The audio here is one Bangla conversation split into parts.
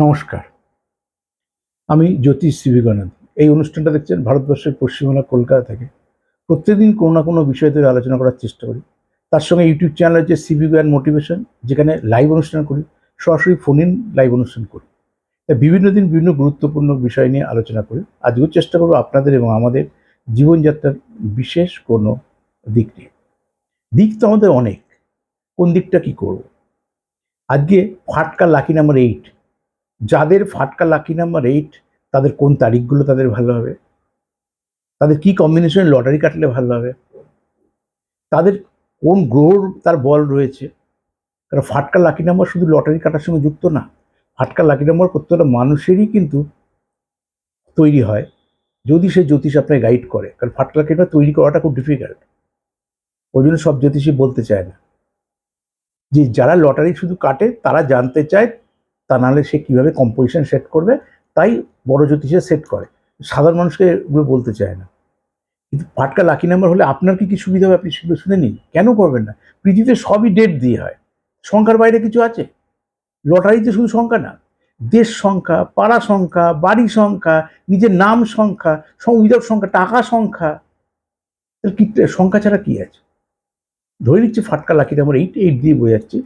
নমস্কার। আমি জ্যোতিষ শিবিকানন্দ এই অনুষ্ঠানটা দেখছেন ভারতবর্ষের পশ্চিমবাংলা কলকাতা থেকে। প্রত্যেকদিন কোনো না কোনো বিষয় থেকে আলোচনা করার চেষ্টা করি। তার সঙ্গে ইউটিউব চ্যানেল হচ্ছে সিবি জ্ঞান মোটিভেশন, যেখানে লাইভ অনুষ্ঠান করি, সরাসরি ফোন ইন লাইভ অনুষ্ঠান করি। তাই বিভিন্ন দিন বিভিন্ন গুরুত্বপূর্ণ বিষয় নিয়ে আলোচনা করি। আজকেও চেষ্টা করব আপনাদের এবং আমাদের জীবনযাত্রার বিশেষ কোনো দিক নিয়ে। দিক তো আমাদের অনেক। কোন দিকটা কি করব? আজকে ফাটকা লাকি নাম্বার এইট যাদের ফাটকা লাকি নাম্বার এইট তাদের কোন তারিখগুলো তাদের ভালো হবে? তাদের কি কম্বিনেশনে লটারি কাটলে ভালো হবে? তাদের কোন গ্রহর তার বল রয়েছে? কারণ ফাটকা লাকি নাম্বার শুধু লটারি কাটার সঙ্গে যুক্ত না, ফাটকা লাকি নাম্বার প্রত্যেকটা মানুষেরই কিন্তু তৈরি হয়, যদি সে জ্যোতিষ আপনাকে গাইড করে। কারণ ফাটকা লাকি নাম্বার তৈরি করাটা খুব ডিফিকাল্ট ওই জন্য সব জ্যোতিষী বলতে চায় না। যে যারা লটারি শুধু কাটে, তারা জানতে চায় তা নাহলে সে কীভাবে কম্পোজিশন সেট করবে? তাই বড় জ্যোতিষে সেট করে। সাধারণ মানুষকে এগুলো বলতে চায় না। কিন্তু ফাটকা লাকি নাম্বার হলে আপনার কি কি সুবিধা হবে আপনি সেগুলো শুনে নিন। কেন করবেন না? পৃথিবীতে সবই ডেট দিয়ে হয়। সংখ্যার বাইরে কিছু আছে? লটারিতে শুধু সংখ্যা না। দেশ সংখ্যা, পাড়া সংখ্যা, বাড়ি সংখ্যা, নিজের নাম সংখ্যা উইদাউট সংখ্যা, টাকা সংখ্যা। কি, সংখ্যা ছাড়া কি আছে? ধরে নিচ্ছি ফাটকা লাকি নাম্বার এইট এইট দিয়ে বোঝাচ্ছি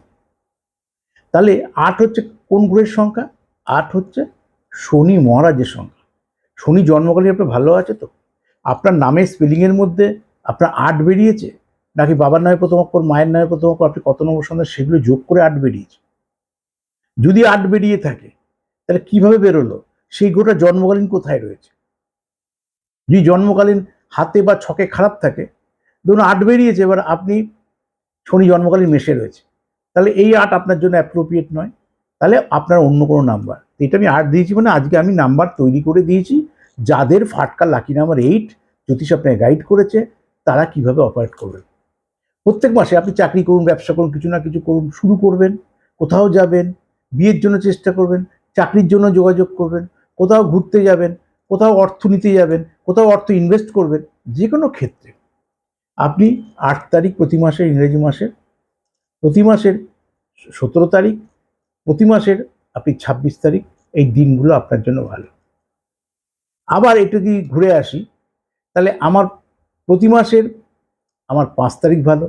তাহলে আট হচ্ছে কোন গ্রহের সংখ্যা? আট হচ্ছে শনি মহারাজের সংখ্যা। শনি জন্মকালে আপনার ভালো আছে তো? আপনার নামের স্পেলিংয়ের মধ্যে আপনার আট বেরিয়েছে? নাকি বাবার নামে প্রথম অক্ষর, মায়ের নামে প্রথম অক্ষর, আপনি কত নম্বর সন্ধ্যা সেগুলো যোগ করে আট বেরিয়েছে? যদি আট বেরিয়ে থাকে, তাহলে কীভাবে বেরোলো? সেই গোটা জন্মকালীন কোথায় রয়েছে? যদি জন্মকালীন হাতে বা ছকে খারাপ থাকে, ধরুন আট বেরিয়েছে, এবার আপনি শনি জন্মকালীন মেশে রয়েছে। তাহলে এই আট আপনার জন্য অ্যাপ্রোপ্রিয়েট নয়। তাহলে আপনার অন্য কোনো নাম্বার এটা আমি আট দিয়েছি মানে আজকে আমি নাম্বার তৈরি করে দিয়েছি। যাদের ফাটকা লাকি নাম্বার এইট জ্যোতিষ আপনাকে গাইড করেছে, তারা কীভাবে অপারেট করবেন। প্রত্যেক মাসে আপনি চাকরি করুন, ব্যবসা করুন, কিছু না কিছু করুন, শুরু করবেন, কোথাও যাবেন, বিয়ের জন্য চেষ্টা করবেন, চাকরির জন্য যোগাযোগ করবেন, কোথাও ঘুরতে যাবেন, কোথাও অর্থ নিতে যাবেন, কোথাও অর্থ ইনভেস্ট করবেন, যে কোনো ক্ষেত্রে। আপনি আট তারিখ প্রতি মাসের ইংরেজি মাসের, প্রতি মাসের সতেরো তারিখ প্রতি মাসের আপনি ছাব্বিশ তারিখ এই দিনগুলো আপনার জন্য ভালো। আবার একটু যদি ঘুরে আসি, তাহলে আমার প্রতি মাসের আমার পাঁচ তারিখ ভালো,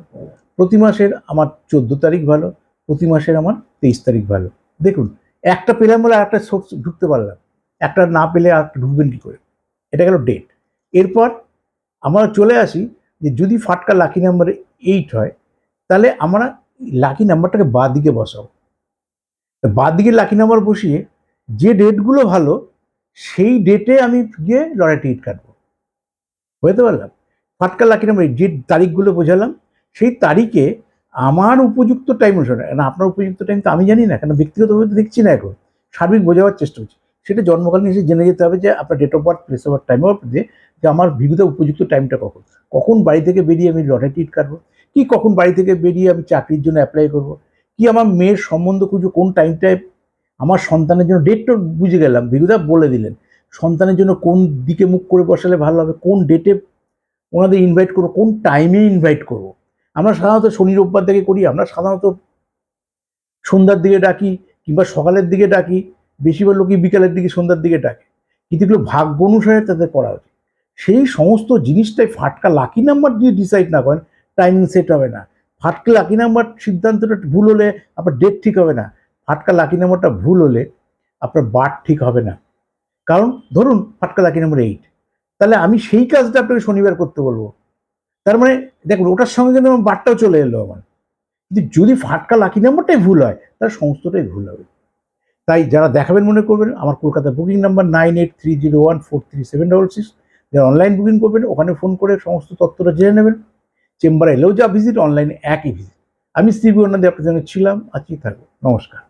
প্রতি মাসের আমার চোদ্দ তারিখ ভালো, প্রতি মাসের আমার তেইশ তারিখ ভালো। দেখুন, একটা পেলাম বলে একটা সোর্স ঢুকতে পারলাম, একটা না পেলে আর ঢুকবেন কী করে? এটা গেল ডেট এরপর আমরা চলে আসি যে যদি ফাটকা লাকি নাম্বার এইট হয়, তাহলে আমরা লাকি নাম্বারটাকে বাঁ দিকে বসাবো। বাঁ দিকে লাকি নাম্বার বসিয়ে যে ডেটগুলো ভালো, সেই ডেটে আমি গিয়ে লড়াই টিকিট কাটবো। বুঝতে পারলাম? ফাটকা লাকি নাম্বার যে তারিখগুলো বোঝালাম, সেই তারিখে আমার উপযুক্ত টাইম অনুসারে না আপনার উপযুক্ত টাইম তো আমি জানি না, কেন ব্যক্তিগতভাবে তো দেখছি না এখন। সার্বিক বোঝাবার চেষ্টা করছি। সেটা জন্মকালীন এসে জেনে যেতে হবে যে আপনার date of birth place of birth time of দিয়ে যে আমার বিগত উপযুক্ত টাইমটা কখন। কখন বাড়ি থেকে বেরিয়ে আমি লটারি টিকিট কাটবো? কি কখন বাড়ি থেকে বেরিয়ে আমি চাকরির জন্য অ্যাপ্লাই করব? কি আমার মেয়ের সম্বন্ধ খুঁজো, কোন টাইমটায় আমার সন্তানের জন্য ডেটটা বুঝে গেলাম বিগুদা বলে দিলেন। সন্তানের জন্য কোন দিকে মুখ করে বসালে ভালো হবে, কোন ডেটে ওনাদের ইনভাইট করব, কোন টাইমে ইনভাইট করব। আমরা সাধারণত শনি, রোববার থেকে করি, আমরা সাধারণত সন্ধ্যার দিকে ডাকি কিংবা সকালের দিকে ডাকি, বেশিরভাগ লোকই বিকালের দিকে সন্ধ্যার দিকে ডাকে। কিন্তু এগুলো ভাগ্য অনুসারে তাদের করা উচিত। সেই সমস্ত জিনিসটাই ফাটকা লাকি নাম্বার যদি ডিসাইড না করেন টাইমিং সেট হবে না। ফাটকা লাকি নাম্বার সিদ্ধান্তটা ভুল হলে আপনার ডেট ঠিক হবে না। ফাটকা লাকি নাম্বারটা ভুল হলে আপনার বার ঠিক হবে না। কারণ ধরুন ফাটকা লাকি নাম্বার এইট তাহলে আমি সেই কাজটা আপনাকে শনিবার করতে বলব। তার মানে দেখুন, ওটার সঙ্গে কিন্তু আমার বারটাও চলে এলো আমার। কিন্তু যদি ফাটকা লাকি নাম্বারটাই ভুল হয়, তাহলে সমস্তটাই ভুল হবে। তাই যারা দেখাবেন মনে করবেন, আমার Kolkata booking number nine eight three zero one four three seven double six যারা অনলাইন বুকিং করবেন, ওখানে ফোন করে সমস্ত তথ্যটা জেনে নেবেন। চেম্বারে এলেও যা ভিজিট অনলাইনে একই ভিজিট আমি শ্রী আপনাদের আপনার সঙ্গে ছিলাম আজকে থাকব। নমস্কার।